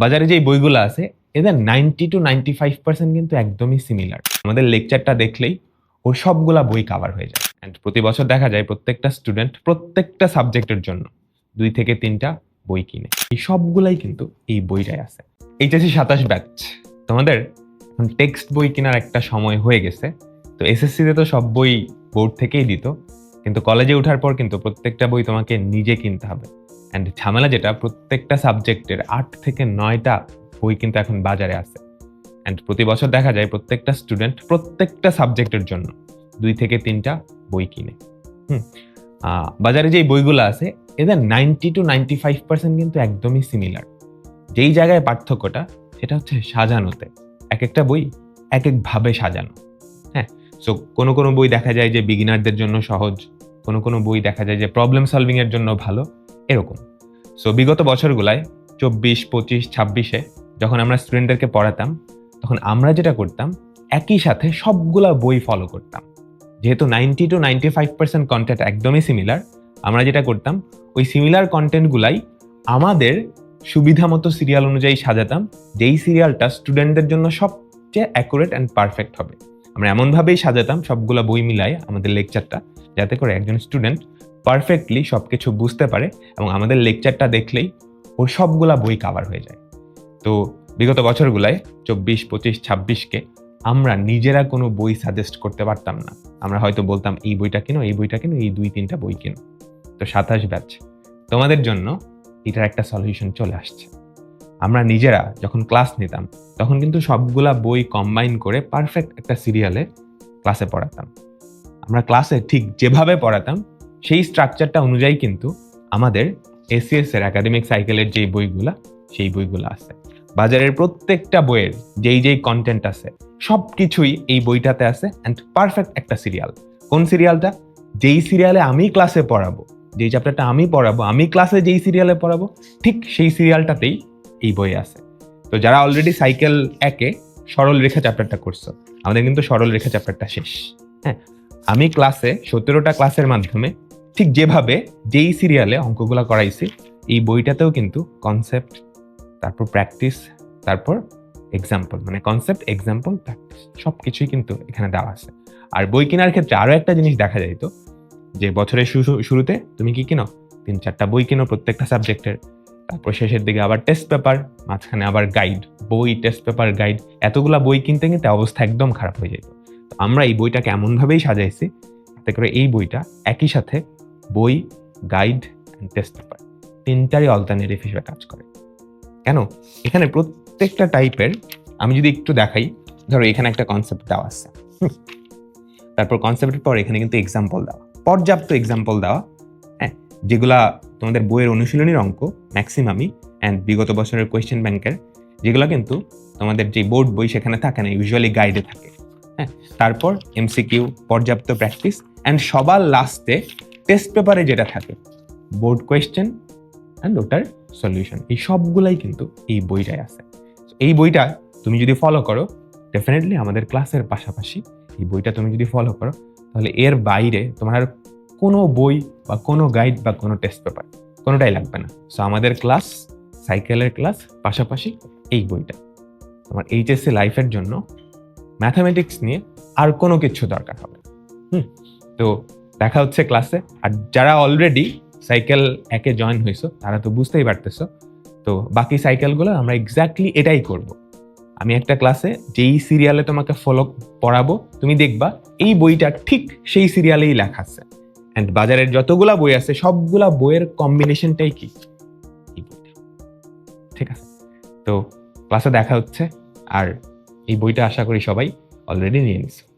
বাজারে যে বইগুলো আছে, এদের ninety two ninety five percent কিন্তু একদমই সিমিলার আমাদের লেকচারটা দেখলেই ও সবগুলা বই কাভার হয়ে যায়। অ্যান্ড প্রতি বছর দেখা যায় প্রত্যেকটা স্টুডেন্ট প্রত্যেকটা সাবজেক্টের জন্য দুই থেকে তিনটা বই কিনে। এই সবগুলাই কিন্তু এই বইটাই আছে। এইচএসসি সাতাশ ব্যাচ। তোমাদের এখন টেক্সট বই কেনার একটা সময় হয়ে গেছে। তো এসএসসিতে তো সব বই বোর্ড থেকেই দিত। কিন্তু কলেজে ওঠার পর কিন্তু প্রত্যেকটা বই তোমাকে নিজে কিনতে হবে। অ্যান্ড ঝামেলা যেটা, প্রত্যেকটা সাবজেক্টের আট থেকে নয়টা বই কিন্তু এখন বাজারে আছে। অ্যান্ড প্রতি বছর দেখা যায় প্রত্যেকটা স্টুডেন্ট প্রত্যেকটা সাবজেক্টের জন্য দুই থেকে তিনটা বই কিনে। হুম বাজারে যেই বইগুলো আছে, এদের ninety two ninety five percent কিন্তু একদমই সিমিলার যেই জায়গায় পার্থক্যটা, সেটা হচ্ছে সাজানোতে। এক একটা বই এক একভাবে সাজানো। হ্যাঁ সো কোনো কোনো বই দেখা যায় যে বিগিনারদের জন্য সহজ, কোনো কোনো বই দেখা যায় যে প্রবলেম সলভিংয়ের জন্য ভালো। এরকম। সো বিগত বছরগুলায় চব্বিশ, পঁচিশ, ছাব্বিশে যখন আমরা স্টুডেন্টদেরকে পড়াতাম, তখন আমরা যেটা করতাম, একই সাথে সবগুলা বই ফলো করতাম। যেহেতু ninety two ninety five percent content একদমই সিমিলার আমরা যেটা করতাম, ওই সিমিলার কন্টেন্টগুলাই আমাদের সুবিধা মতো সিরিয়াল অনুযায়ী সাজাতাম, যেই সিরিয়ালটা স্টুডেন্টদের জন্য সবচেয়ে অ্যাকুরেট অ্যান্ড পারফেক্ট হবে। আমরা এমনভাবেই সাজাতাম, সবগুলা বই মিলাই আমাদের লেকচারটা যাতে করে একজন স্টুডেন্ট পারফেক্টলি সব কিছু বুঝতে পারে এবং আমাদের লেকচারটা দেখলেই ওর সবগুলা বই কাভার হয়ে যায়। তো বিগত বছরগুলায় চব্বিশ, পঁচিশ, ছাব্বিশকে আমরা নিজেরা কোনো বই সাজেস্ট করতে পারতাম না। আমরা হয়তো বলতাম, এই বইটা কিনো, এই বইটা কিনো, এই দুই, তিনটা বই কিনো? তো সাতাশ ব্যাচ। তোমাদের জন্য এটার একটা সলিউশন চলে আসছে। আমরা নিজেরা যখন ক্লাস নিতাম, তখন কিন্তু সবগুলা বই কম্বাইন করে পারফেক্ট একটা সিরিয়ালে ক্লাসে পড়াতাম। আমরা ক্লাসে ঠিক যেভাবে পড়াতাম সেই স্ট্রাকচারটা অনুযায়ী কিন্তু আমাদের এসিএস এর একাডেমিক সাইকেলের যেই বইগুলা, সেই বইগুলো আছে। বাজারের প্রত্যেকটা বইয়ের যেই যেই কন্টেন্ট আছে সব কিছুই এই বইটাতে আছে অ্যান্ড পারফেক্ট একটা সিরিয়াল কোন সিরিয়ালটা যেই সিরিয়ালে আমি ক্লাসে পড়াবো, যেই চ্যাপ্টারটা আমি পড়াবো, আমি ক্লাসে যেই সিরিয়ালে পড়াবো, ঠিক সেই সিরিয়ালটাতেই এই বই আছে। তো যারা অলরেডি সাইকেল একে সরল রেখা চ্যাপ্টারটা করছ, আমাদের কিন্তু সরল রেখা চ্যাপ্টারটা শেষ। হ্যাঁ আমি ক্লাসে সতেরোটা ক্লাসের মাধ্যমে ঠিক যেভাবে যেই সিরিয়ালে অঙ্কগুলো করাইছি, এই বইটাতেও কিন্তু কনসেপ্ট তারপর প্র্যাকটিস তারপর এক্সাম্পল মানে কনসেপ্ট এক্সাম্পল প্র্যাকটিস সব কিছুই কিন্তু এখানে দেওয়া আছে। আর বই কেনার ক্ষেত্রে আরও একটা জিনিস দেখা যাইতো যে বছরের শুরুতে তুমি কি কিনো? তিন চারটা বই কিনো প্রত্যেকটা সাবজেক্টের তারপর শেষের দিকে আবার টেস্ট পেপার মাঝখানে আবার গাইড বই টেস্ট পেপার গাইড এতগুলা বই কিনতে কিনতে অবস্থা একদম খারাপ হয়ে যেত আমরা এই বইটাকে এমনভাবেই সাজাইছি যাতে করে এই বইটা একই সাথে বই গাইড টেস্ট পেপার তিনটারই অল্টারনেটিভ হিসেবে কাজ করে। কেন? এখানে প্রত্যেকটা টাইপের আমি যদি একটু দেখাই, ধরো এখানে একটা কনসেপ্ট দেওয়া আছে। তারপর কনসেপ্টের পর এখানে কিন্তু এক্সাম্পল দেওয়া। পর্যাপ্ত এক্সাম্পল দেওয়া। হ্যাঁ যেগুলা তোমাদের বইয়ের অনুশীলনীর অঙ্ক ম্যাক্সিমামই অ্যান্ড বিগত বছরের কোয়েশ্চেন ব্যাংকের যেগুলো কিন্তু তোমাদের যে বোর্ড বই সেখানে থাকে না ইউজুয়ালি গাইডে থাকে। হ্যাঁ তারপর এমসিকিউ পর্যাপ্ত প্র্যাকটিস অ্যান্ড সবার লাস্টে টেস্ট পেপারে যেটা থাকে বোর্ড কোয়েশ্চেন অ্যান্ড ওটার সলিউশন এই সবগুলাই কিন্তু এই বইটায় আছে। এই বইটা তুমি যদি ফলো করো ডেফিনেটলি আমাদের ক্লাসের পাশাপাশি এই বইটা তুমি যদি ফলো করো, তাহলে এর বাইরে তোমার আর কোনো বই বা কোনো গাইড বা কোনো টেস্ট পেপার কোনোটাই লাগবে না। সো আমাদের ক্লাস সাইকেলের ক্লাস পাশাপাশি এই বইটা। তোমার এইচএসসি লাইফের জন্য ম্যাথামেটিক্স নিয়ে আর কোনো কিছু দরকার হবে হুম, তো দেখা হচ্ছে ক্লাসে আর যারা অলরেডি সাইকেল একে জয়েন হয়েছো তারা তো বুঝতেই পারতেছো। তো বাকি সাইকেলগুলো আমরা এক্স্যাক্টলি এটাই করব। আমি একটা ক্লাসে যেই সিরিয়ালে তোমাকে ফলো পড়াবো, তুমি দেখবা এই বইটা ঠিক সেই সিরিয়ালেই লেখা আছে। অ্যান্ড বাজারের যতগুলা বই আছে, সবগুলা বইয়ের কম্বিনেশনটাই কি? ঠিক আছে? তো ক্লাসে দেখা হচ্ছে। আর এই বইটা আশা করি সবাই অলরেডি নিয়ে নিছে।